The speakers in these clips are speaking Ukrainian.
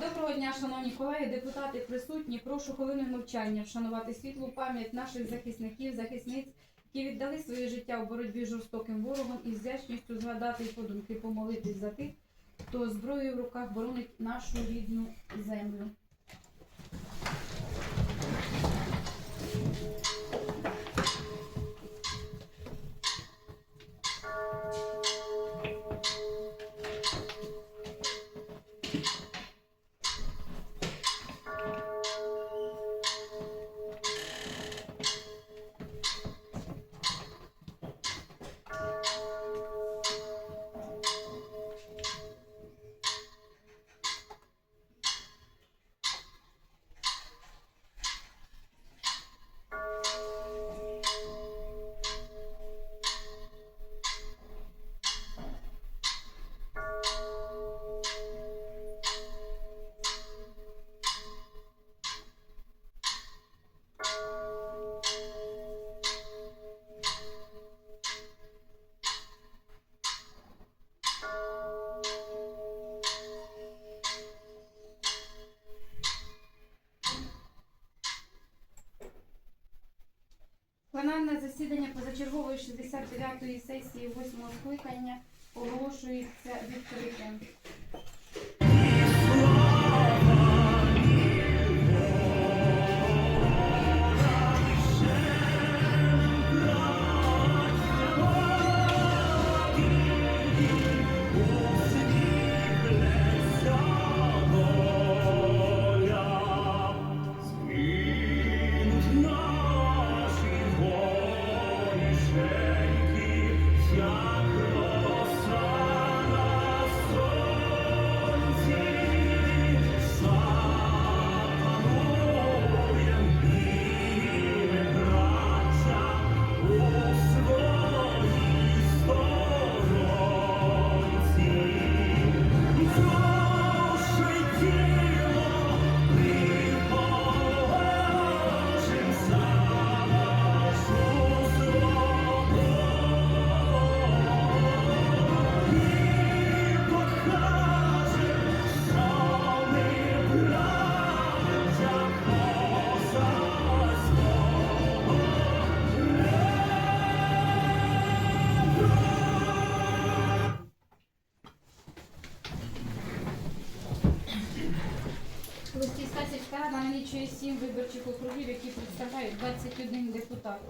Доброго дня, шановні колеги, депутати присутні. Прошу хвилиною мовчання вшанувати світлу пам'ять наших захисників, захисниць, які віддали своє життя у боротьбі з жорстоким ворогом і з вдячністю згадати і подумки помолитись за тих, хто зброєю в руках боронить нашу рідну землю. Пленарне засідання позачергової 69-ї сесії 8-го скликання оголошується відкритим. Рада налічує 7 виборчих округів, які представляють 21 депутат.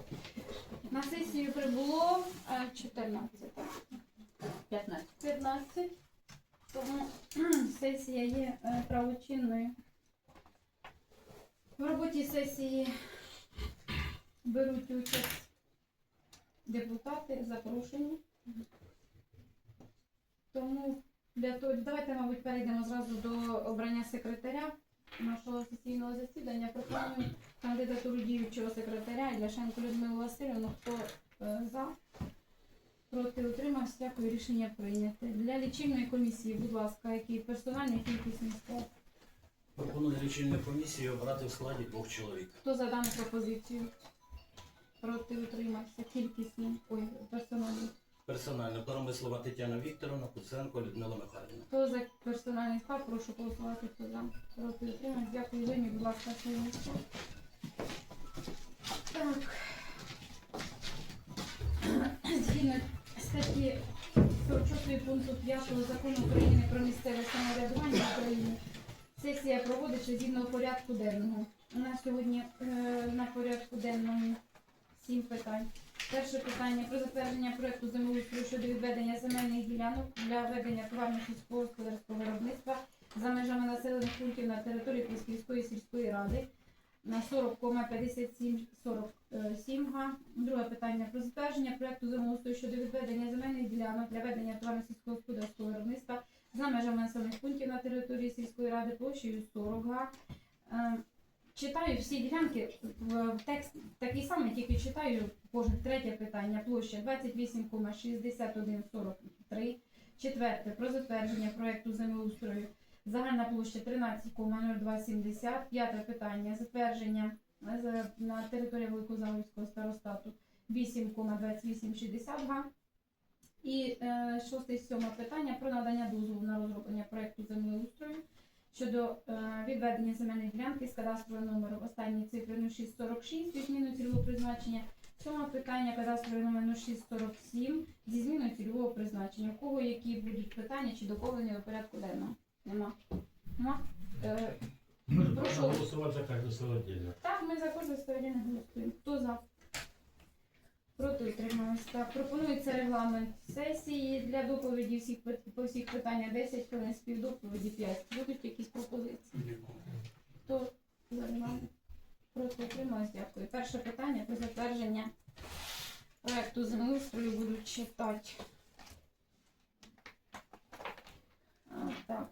На сесію прибуло е, 14, 15. 15. Тому сесія є е, правочинною. В роботі сесії беруть участь депутати, запрошені. Тому для того, давайте, мабуть, перейдемо зразу до обрання секретаря нашого сесійного засідання. Пропоную кандидатуру діючого секретаря Ляшенко Людмилу Васильівну. Хто е, за? Проти утримався, дякую, рішення прийняте. Для лічильної комісії, будь ласка, який персональний кількісний склад. Пропоную лічильну комісію обрати в складі двох чоловік. Хто за дану пропозицію? Проти утримався, кількісний, ой, персональний. Персонально Коромислова Тетяна Вікторовна, Куценко Людмила Михайлівна. Хто за персональний склад, прошу голосувати, хто за. Проти утримався, дякую, Займіть, будь ласка, місце. Так. Згідно статті 46 пункту 5 закону України про місцеве самоврядування в Україні, сесія проводиться згідно порядку денного. У нас сьогодні е, на порядку денному сім питань. Перше питання про затвердження проекту землеустрою щодо відведення земельних ділянок для ведення товарно-сільського господарського виробництва за межами населених пунктів на території Пісківської сільської ради на 40,5747 га. Друге питання про затвердження проекту землеустрою щодо відведення земельних ділянок для ведення товарно-сільського господарського виробництва за межами населених пунктів на території сільської ради площею 40 га. Читаю всі ділянки в текст такий самий, тільки читаю кожне третє питання. Площа 28,6143. Четверте про затвердження проекту землеустрою. Загальна площа 13,0270. П'яте питання. Затвердження е, на території Великозаводського старостату 8,2860 га. І е, шосте сьоме питання про надання дозволу на розроблення проекту землеустрою щодо е, відведення земельної ділянки з кадастровим номером останні цифри 0646 зі зміною цільового призначення. Сьоме питання кадастровий номер 0647 зі зміною цільового призначення. У кого які будуть питання чи доповнення до порядку денного? Нема. Нема? Е, Прошу. голосовать за каждый свой так, ми за кожне сторінне голосуємо. Хто за? Проти утрималися. Так, пропонується регламент сесії для доповіді всіх по всіх питаннях 10 хвилин, співдоповіді 5. Будуть якісь пропозиції? Хто за регламент? Проти утрималися, дякую. Перше питання про затвердження проекту землеустрою будуть читати. А, так.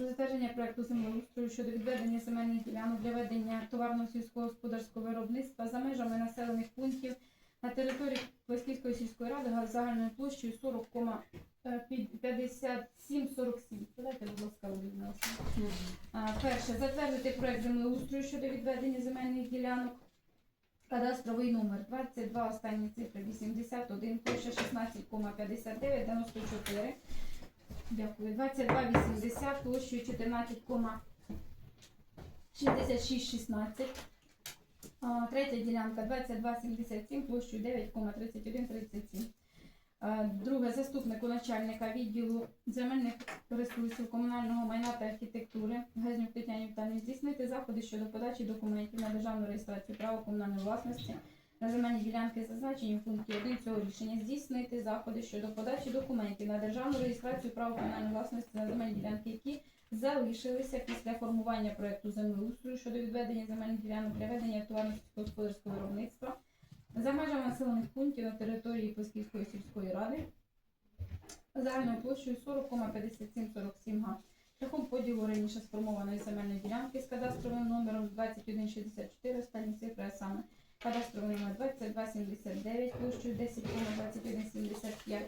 Про затвердження проекту землеустрою щодо відведення земельних ділянок для ведення товарного сільськогосподарського виробництва за межами населених пунктів на території Плесківської сільської ради га- загальною площею 40,5747. Подайте, будь ласка, Олена Перше, затвердити проект землеустрою щодо відведення земельних ділянок. Кадастровий номер 22, останні цифри 81, площа 16,59, 94. Дякую. 22,80, площею 14,6616. А, Третя ділянка 22,77, площею 9,3137. А, Друге, заступнику начальника відділу земельних ресурсів, комунального майна та архітектури Газнюк Тетяні Віталіївні здійснити заходи щодо подачі документів на державну реєстрацію права комунальної власності на земельні ділянки, зазначені в пункті 1 цього рішення, здійснити заходи щодо подачі документів на державну реєстрацію права комунальної власності на земельні ділянки, які залишилися після формування проекту землеустрою щодо відведення земельних ділянок для ведення товарно-сільськогосподарського виробництва за межами населених пунктів на території Песківської сільської ради загальною площею 40,5747 га. Шляхом поділу раніше сформованої земельної ділянки з кадастровим номером 2164, останні цифри, а саме кадастровий номер 2279, площею 10,2175,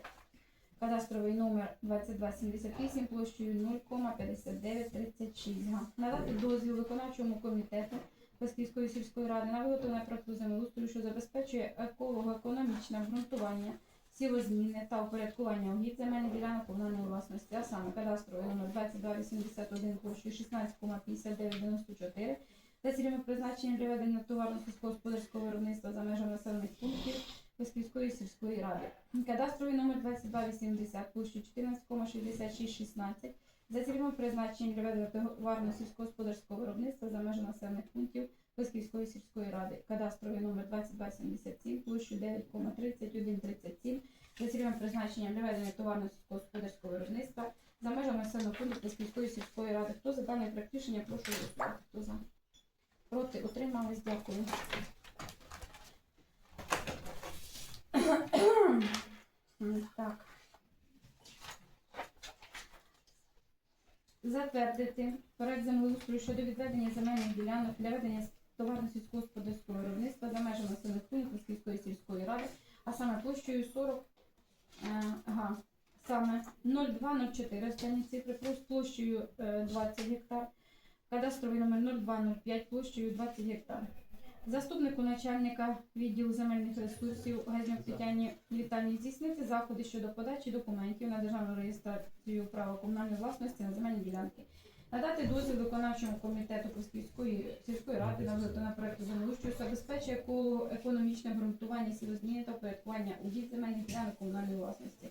кадастровий номер 2278, площею 0,5936. Надати дозвіл виконавчому комітету Песківської сільської ради на виготовлення проекту землеустрою, що забезпечує еколого-економічне обґрунтування сівозміни та упорядкування угідь земельних ділянок комунальної власності, а саме кадастровий номер 2281 площею 16,5994 за цільовим призначенням для ведення товарно сільськогосподарського виробництва за межами населених пунктів Песківської сільської ради. Кадастровий номер 2280 площею 14,6616 за цільовим призначенням для ведення товарно сільськогосподарського виробництва за межами населених пунктів Песківської сільської ради. Кадастровий номер 2277 площею 9,3137 за цільовим призначенням для ведення товарно сільськогосподарського виробництва за межами населеного пункту Песківської сільської ради. Хто за даний проект рішення, прошу голосувати. Хто за? Проти утримались, дякую. Так. Затвердити проект землеустрою щодо відведення земельних ділянок для ведення товарно-сільськогосподарського виробництва за межами населених пунктів Київської сільської ради, а саме площею 40 е, га, саме 0204 останні цифри, плюс площею е, 20 гектар, кадастровий номер 0205 площею 20 гектар. Заступнику начальника відділу земельних ресурсів Газнюк Тетяні Вітальні здійснити заходи щодо подачі документів на державну реєстрацію права комунальної власності на земельні ділянки. Надати дозвіл виконавчому комітету Пусківської сільської ради на виготовлення проекту землі, що забезпечує коло економічне обґрунтування сілозміни та порядкування угідь земельних ділянок комунальної власності.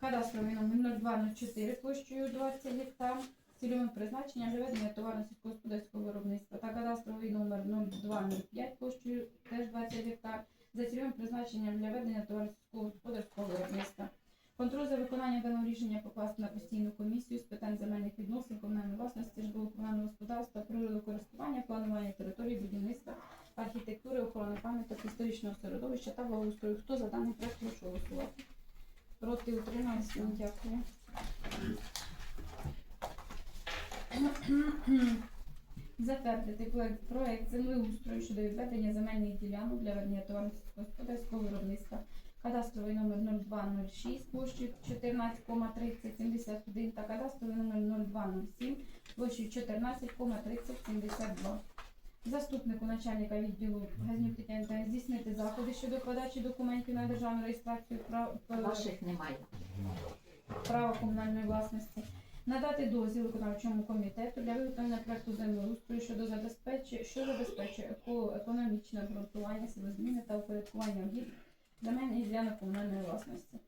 Кадастровий номер 0204 площею 20 гектар цільовим призначенням для ведення товарно-сільськогосподарського виробництва та кадастровий номер 0205 площею теж 20 гектар за цільовим призначенням для ведення товарно-сільськогосподарського виробництва. Контроль за виконанням даного рішення покласти на постійну комісію з питань земельних відносин, комунальної власності, житлово-комунального господарства, природокористування, планування території, будівництва, архітектури, охорони пам'яток, історичного середовища та благоустрою. Хто за даний проект прошу голосувати? Проти утрималися? Дякую. Затвердити проект, проект землеустрою щодо відведення земельних ділянок для ведення товарно-господарського виробництва. Кадастровий номер 0206 площею 14,3071 та кадастровий номер 0207 площею 14,3072. Заступнику начальника відділу Газнюк Тетяни здійснити заходи щодо подачі документів на державну реєстрацію прав Ваших немає. права комунальної власності, надати дозвіл виконавчому комітету для виготовлення проекту землеустрою щодо забезпечення, що забезпечує еко- економічне обґрунтування, сілозміни та упорядкування об'єктів земельних ділянок комунальної власності.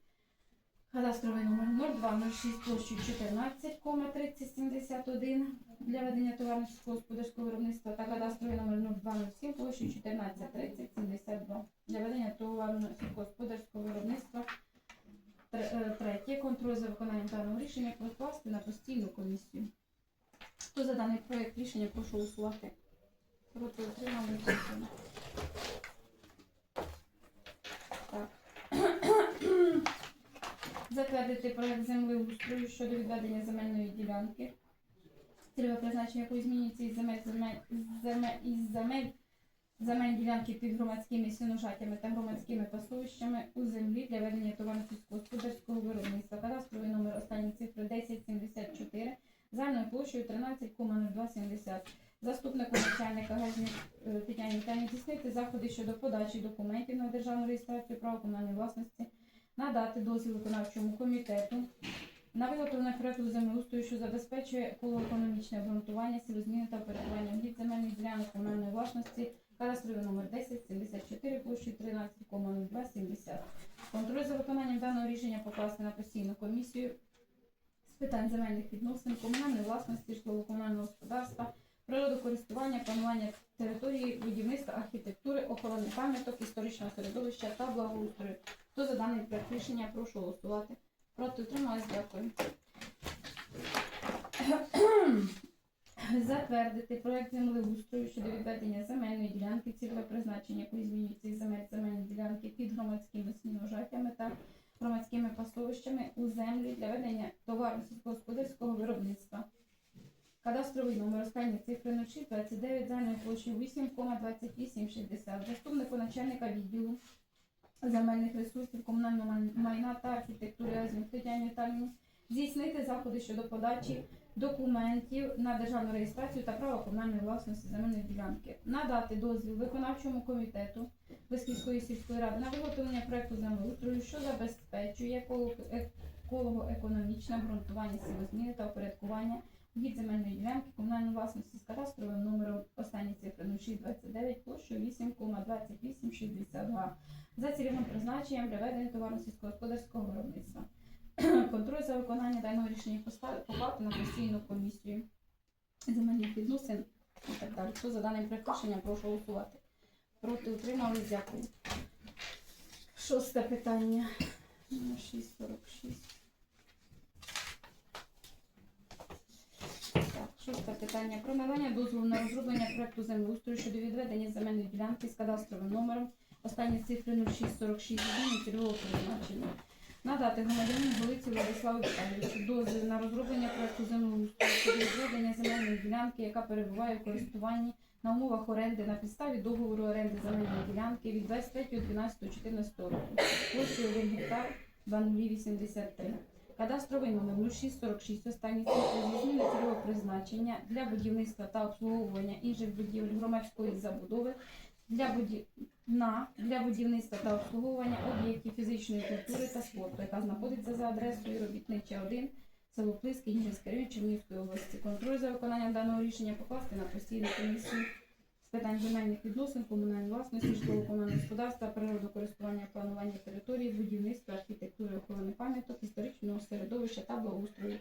Кадастровий номер 0206 площею 14,3071 для ведення товарно сільськогосподарського виробництва та кадастровий номер 0207 площею 143072 для ведення товарно сільськогосподарського виробництва. Е, Третє. Контроль за виконанням даного рішення покласти на постійну комісію. Хто за даний проект рішення, прошу голосувати. Проти отримали. Так. Затвердити проект землеустрою щодо відведення земельної ділянки. Цільове призначення якої змінюється із земель, земель, із земель земель ділянки під громадськими сіножатями та громадськими пасовищами у землі для ведення товарно-сільськогосподарського виробництва. Кадастровий номер останні цифри 1074, загальною площею 13,0270. Заступнику начальника Газні е, Тетяні Віталіївні здійснити заходи щодо подачі документів на державну реєстрацію права комунальної власності, надати дозвіл виконавчому комітету на виготовлення проекту землеустрою, що забезпечує економічне обґрунтування, сілозміни та порядування від земельних ділянок комунальної власності, кадастровий номер 1074 площі 13,0270. Контроль за виконанням даного рішення покласти на постійну комісію з питань земельних відносин, комунальної власності, житлово-комунального господарства, природокористування, планування території, будівництва, архітектури, охорони пам'яток, історичного середовища та благоустрою. Хто за даний проект рішення, прошу голосувати. Проти утрималась, дякую. Затвердити проект землеустрою щодо відведення земельної ділянки, цільове призначення, якої змінюється земель земельної ділянки під громадськими снігожаттями та громадськими пасовищами у землі для ведення товарно сільськогосподарського виробництва. Кадастровий номер останні цифри 0629 загальною площею 8,2860. Заступнику начальника відділу земельних ресурсів, комунального майна та архітектури Азімук Тетяні Віталіївні здійснити заходи щодо подачі документів на державну реєстрацію та право комунальної власності земельної ділянки, надати дозвіл виконавчому комітету Висківської сільської ради на виготовлення проекту землеустрою, що забезпечує еколого- еколого-економічне обґрунтування сілозміни та упорядкування від земельної ділянки комунальної власності з кадастровим номером останні цифри 0629 площею 8,2862 за цільовим призначенням для ведення товарно-сільськогосподарського виробництва. Контроль за виконання даного рішення поклати на постійну комісію земельних відносин і так далі. Хто за даним припущенням, прошу голосувати. Проти утримали, дякую. Шосте питання. 646. Так, шосте питання. Про надання дозволу на розроблення проекту землеустрою щодо відведення земельної ділянки з кадастровим номером. Останні цифри 0646 зміни цільового призначення. Надати громадянину Голиці Владиславу Віталійовичу дозвіл на розроблення проекту землеустрою відведення земельної ділянки, яка перебуває у користуванні на умовах оренди на підставі договору оренди земельної ділянки від 23.12.14 року. Площею 1 гектар 2083. Кадастровий номер 0646 останні цифри зміни цільового призначення для будівництва та обслуговування інших будівель громадської забудови для буді... на для будівництва та обслуговування об'єктів фізичної культури та спорту, яка знаходиться за адресою робітнича 1, село Плиски, район Чернігівської області. Контроль за виконанням даного рішення покласти на постійну комісію з питань земельних відносин, комунальної власності, житлово-комунального господарства, природокористування, планування території, будівництва, архітектури, охорони пам'яток, історичного середовища та благоустрою.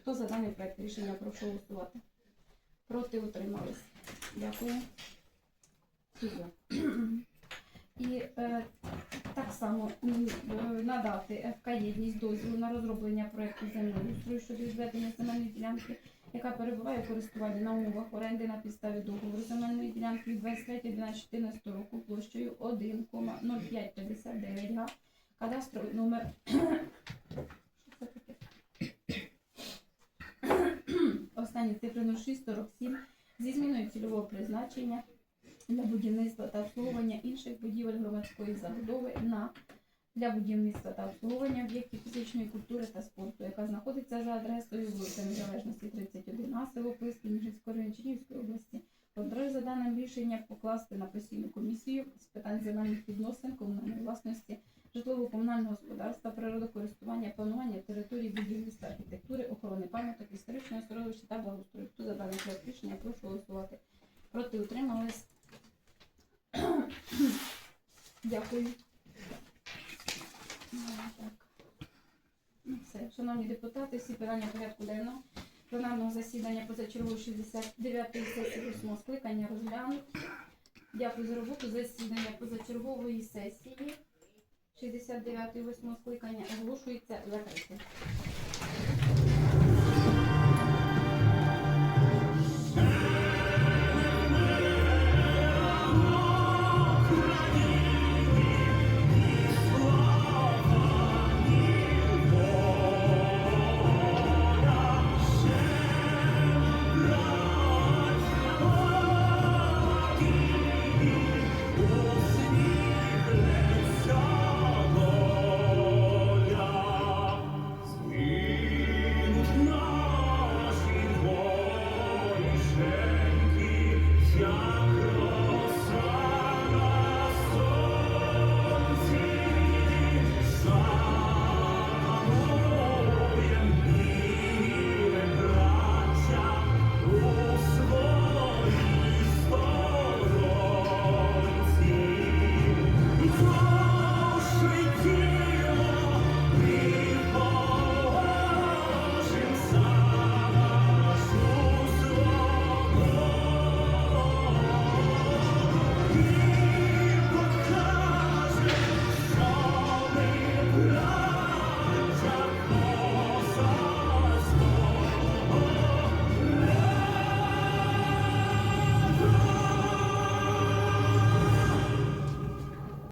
Хто за даний проект рішення прошу голосувати? Проти утримались. Дякую. За. І е, так само е, надати ФК єдність дозвіл на розроблення проекту землеустрою щодо відведення земельної ділянки, яка перебуває у користуванні на умовах оренди на підставі договору земельної ділянки від 23.12.14 року площею 1,0559 га. Кадастровий номер. Останні цифри 0647 зі зміною цільового призначення для будівництва та обслуговування інших будівель громадської забудови на для будівництва та обслуговування об'єктів фізичної культури та спорту, яка знаходиться за адресою вулиця Незалежності 31 А, село Писки, Ніжинської район Чернігівської області. Контроль за даним рішенням покласти на постійну комісію з питань земельних відносин, комунальної власності, житлово-комунального господарства, природокористування, планування території будівництва Ну, Все, шановні депутати, всі питання порядку денного пленарного засідання позачергової 69-ї сесії 8 скликання розглянути. Дякую за роботу. Засідання позачергової сесії 69-ї 8 скликання оголошується закритим.